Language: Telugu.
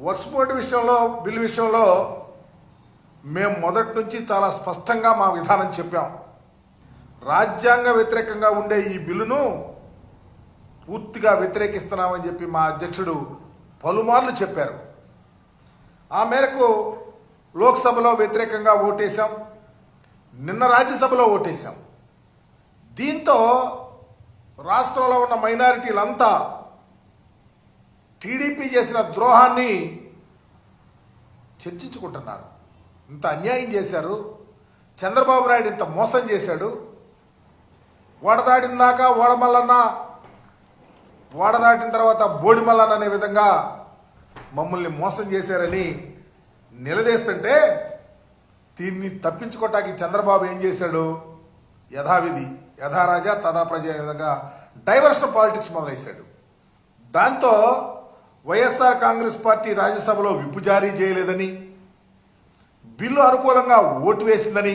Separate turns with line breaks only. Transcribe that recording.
వర్షపోటు విషయంలో బిల్లు విషయంలో మేము మొదటి నుంచి చాలా స్పష్టంగా మా విధానం చెప్పాం. రాజ్యాంగ వ్యతిరేకంగా ఉండే ఈ బిల్లును పూర్తిగా వ్యతిరేకిస్తున్నామని చెప్పి మా అధ్యక్షుడు పలుమార్లు చెప్పారు. ఆ మేరకు లోక్సభలో వ్యతిరేకంగా ఓటేశాం. నిన్న రాజ్యసభలో ఓటేశాం. దీంతో రాష్ట్రంలో ఉన్న మైనారిటీలంతా టీడీపీ చేసిన ద్రోహాన్ని చర్చించుకుంటున్నారు. ఇంత అన్యాయం చేశారు. చంద్రబాబు నాయుడు ఇంత మోసం చేశాడు. ఓడదాటిన దాకా ఓడమల్లన్న ఓడదాటిన తర్వాత బోడిమల్లన్న అనే విధంగా మమ్మల్ని మోసం చేశారని నిలదీస్తుంటే దీన్ని తప్పించుకోవటానికి చంద్రబాబు ఏం చేశాడు? యథావిధి యథారాజా తథా ప్రజ అనే విధంగా డైవర్షన్ పాలిటిక్స్ మొదలైశాడు దాంతో వైఎస్ఆర్ కాంగ్రెస్ పార్టీ రాజ్యసభలో విప్పు జారీ చేయలేదని బిల్లు అనుకూలంగా ఓటు వేసిందని